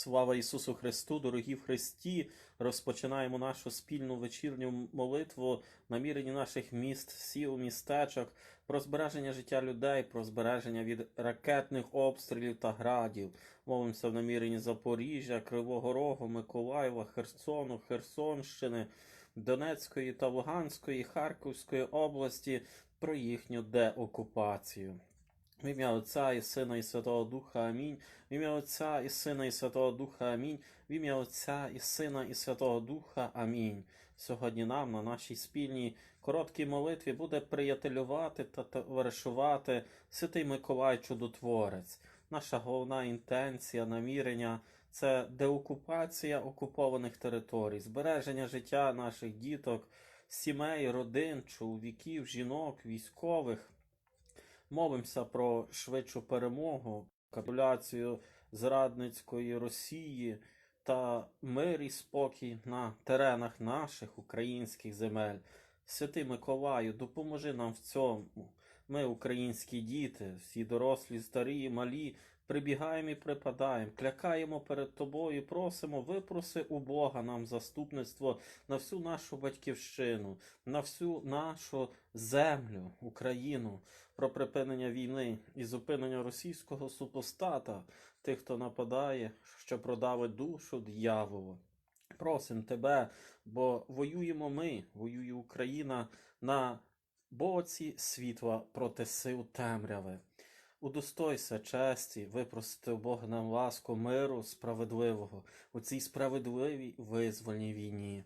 Слава Ісусу Христу, дорогі в Христі! Розпочинаємо нашу спільну вечірню молитву намірені наших міст, сіл, містечок, про збереження життя людей, про збереження від ракетних обстрілів та градів. Молимося в наміренні Запоріжжя, Кривого Рогу, Миколаєва, Херсону, Херсонщини, Донецької та Луганської, Харківської області про їхню деокупацію. В ім'я Отця і Сина і Святого Духа Амінь. В ім'я Отця і Сина і Святого Духа Амінь. В ім'я Отця і Сина і Святого Духа Амінь. Сьогодні нам на нашій спільній короткій молитві буде приятелювати та товаришувати Святий Миколай Чудотворець. Наша головна інтенція, намірення це деокупація окупованих територій, збереження життя наших діток, сімей, родин, чоловіків, жінок, військових. Мовимося про швидшу перемогу, капітуляцію зрадницької Росії та мир і спокій на теренах наших українських земель. Святий Миколаю, допоможи нам в цьому. Ми, українські діти, всі дорослі, старі, малі, прибігаємо і припадаємо, клякаємо перед тобою, просимо, випроси у Бога нам заступництво на всю нашу батьківщину, на всю нашу землю, Україну, про припинення війни і зупинення російського супостата, тих, хто нападає, що продавить душу дияволу. Просим тебе, бо воюємо ми, воює Україна на боці світла проти сил темряви. Удостойся честі, випросити у Бога нам ласку миру справедливого у цій справедливій визвольній війні.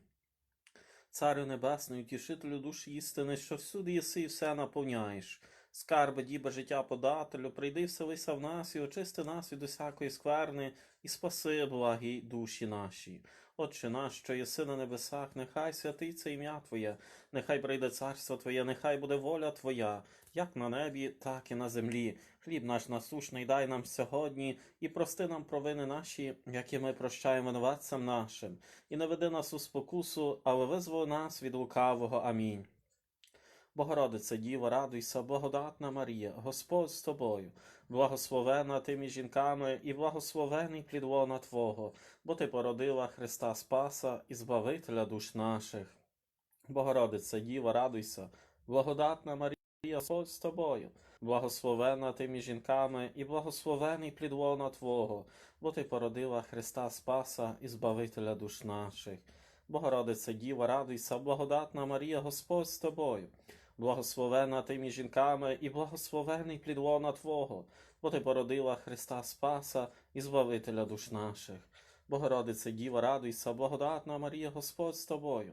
Царю Небесний, утішителю душі істини, що всюди єси і все наповняєш. Скарби, діба життя подателю, прийди вселися в нас і очисти нас від усякої скверни, і спаси благі душі наші. Отче наш, що єси на небесах, нехай святиться ім'я Твоє, нехай прийде царство Твоє, нехай буде воля Твоя, як на небі, так і на землі. Хліб наш насущний дай нам сьогодні, і прости нам провини наші, які ми прощаємо винуватцям нашим, і не веди нас у спокусу, але визволи нас від лукавого. Амінь. Богородице Діво, радуйся, благодатна Марія, Господь з тобою, благословена ти між жінками і благословений плід лона Твого, бо ти породила Христа Спаса і Збавителя душ наших. Богородице Діво, радуйся, благодатна Марія, Господь з тобою, благословена ти між жінками і благословений плід лона Твого, бо ти породила Христа Спаса і Збавителя душ наших. Богородице Діва, радуйся, благодатна Марія, Господь з тобою, благословена ти між жінками і благословений плід лона Твого, бо ти породила Христа Спаса і Збавителя душ наших. Богородице Діва, радуйся, благодатна Марія, Господь з тобою,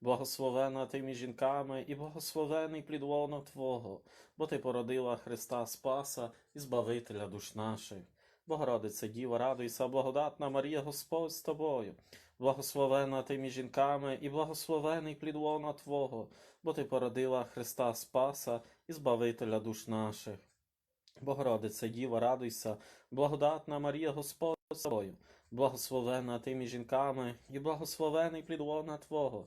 благословена ти між жінками і благословений плід лона Твого, бо ти породила Христа Спаса і Збавителя душ наших. Богородице Діва, радуйся, благодатна Марія, Господь з тобою, благословена ти між жінками і благословений плід лона Твого, бо ти породила Христа Спаса і Збавителя душ наших. Богородице Діва, радуйся, благодатна Марія, Господь з тобою, благословена ти між жінками і благословений плід лона Твого,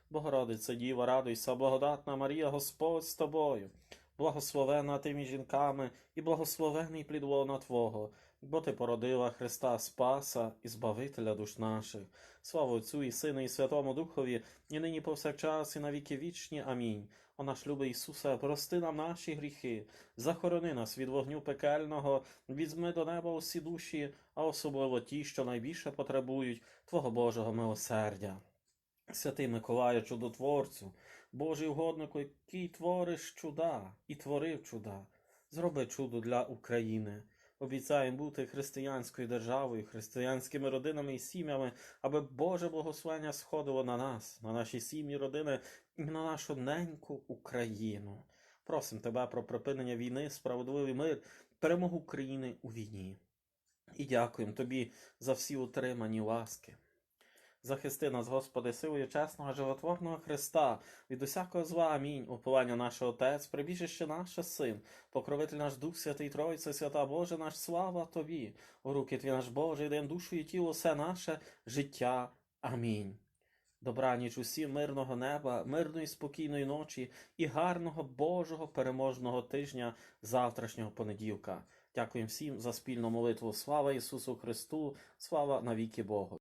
Богородице Діва, радуйся, благодатна Марія, Господь з тобою, благословена ти між жінками і благословений плід лона Твого, бо ти породила Христа Спаса і Збавителя душ наших. Слава Отцю і Сину, і Святому Духові, і нині повсякчас, і на віки вічні. Амінь. О наш любий Ісусе, прости нам наші гріхи, захорони нас від вогню пекельного, візьми до неба усі душі, а особливо ті, що найбільше потребують Твого Божого милосердя. Святий Миколаю, чудотворцю, Божий угоднику, який твориш чуда і творив чуда, зроби чудо для України. Обіцяємо бути християнською державою, християнськими родинами і сім'ями, аби Боже благословення сходило на нас, на наші сім'ї, родини і на нашу неньку Україну. Просимо тебе про припинення війни, справедливий мир, перемогу України у війні. І дякуємо тобі за всі утримані ласки. Захисти нас, Господи, силою чесного животворного Христа, від усякого зла, амінь, уповання наш Отець, прибіжище наше Син, покровитель наш Дух Святий Тройце, свята Боже наш, слава Тобі, у руки Твій наш Боже, даєм душу і тіло, все наше життя. Амінь. Добраніч усім мирного неба, мирної спокійної ночі і гарного Божого переможного тижня завтрашнього понеділка. Дякуємо всім за спільну молитву. Слава Ісусу Христу, слава навіки Богу.